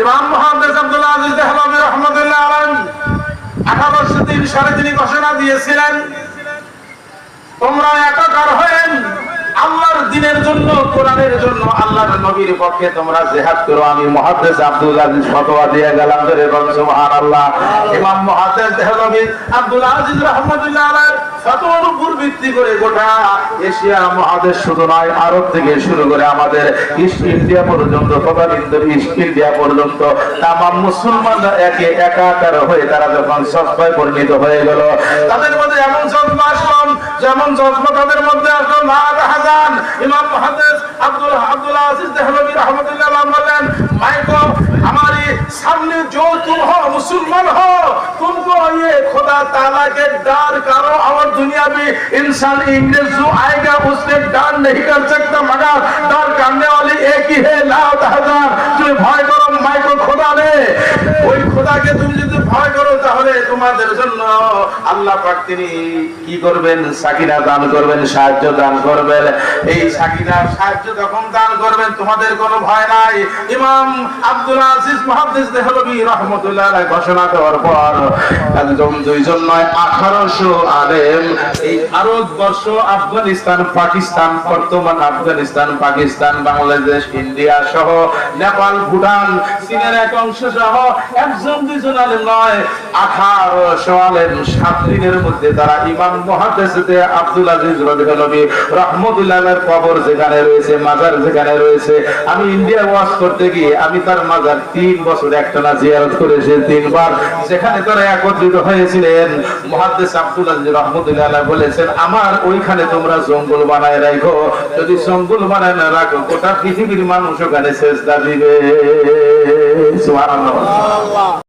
ইমাম মোহাম্মদ আব্দুল্লাহ আজিজ দেহলভী রহমতুল্লাহ আলম আঠারোশো তিন সালে তিনি ঘোষণা দিয়েছিলেন, তোমরা একাকার হয়েন। আল্লাহর দিনের জন্য, কোরআনের জন্য, আল্লাহর নবীর পক্ষে তোমরা জিহাদ করো। আমি মুহাদ্দিস আব্দুল আজিজ ফতোয়া দিয়ে গেলাম ধরে বলুন সুবহানাল্লাহ, ইমাম মুহাদ্দিস দেহলভী আব্দুল আজিজ রাহমাতুল্লাহ আলাইহি ফতোয়ার উপর ভিত্তি করে গোটা এশিয়া মহাদেশ শুধু নয় আরব থেকে শুরু করে আমাদের ইস্ট ইন্ডিয়া পর্যন্ত, তদানীন্তন ইস্ট ইন্ডিয়া পর্যন্ত, তামাম মুসলমানরা একে একাকার হয়ে তারা যখন সস্তায় পরিণত হয়ে গেল। তাদের মধ্যে এমন জজমা আসলাম যেমন জজমা তাদের মধ্যে আসলো মাহাদা হাজান ইমাম মুহাদ্দিস আব্দুল আব্দুল আজিজ দেহলভী রাহমাতুল্লাহ আলাইহি বলেন মাইকো हमारे सामने जो तुम हो मुसलमान हो तुमको ये खुदा ताला के डर करो और दुनिया में इंसान इंग्लिश जो आएगा उससे डर नहीं कर सकता मगर डर करने वाली एक ही है लात हजार তুমি ভয় করো মাইকো খোদা রে ওই খোদাকে তুমি যদি ভয় করো তাহলে তোমাদের জন্য আল্লাহ পাক তিনি কি করবেন? সাকিনা দান করবেন, সাহায্য দান করবেন। এই সাকিনা সাহায্য যখন দান করবেন, তোমাদের কোনো ভয় নাই। ইমাম আব্দুল আজিজ মুহাদ্দিস দেহলভী রাহমাতুল্লাহ ঘোষণা দেওয়ার পর একদম দুইজন নয় 1800 আলেম এই ভারতবর্ষ, আফগানিস্তান, পাকিস্তান, বর্তমান আফগানিস্তান, পাকিস্তান, বাংলাদেশ, ইন্ডিয়া সহ নেপাল, ভুটান, চীনের এক অংশ সহ একজন দুইজন আলেম নয় আলেম সাত দিনের মধ্যে তারা ইমাম মহাদেশে আব্দুল আজিজ রবিহলবী রহমতুল্লাহের কবর যেখানে রয়েছে, মাজার যেখানে রয়েছে, আমি ইন্ডিয়া ওয়াশ করতে গিয়ে আমি তার মাজার তিন বছর একটানা জিয়ারত করেছি তিনবার। যেখানে তারা একত্রিত হয়েছিলেন মহাদেশ আব্দুল আজিজ রহমতুল্লাহ বলেছেন, আমার ওইখানে তোমরা জঙ্গল বানায় রাখো। যদি জঙ্গল বানায় না রাখো, গোটা পৃথিবীর মানুষ ওখানে শেষ দিবে।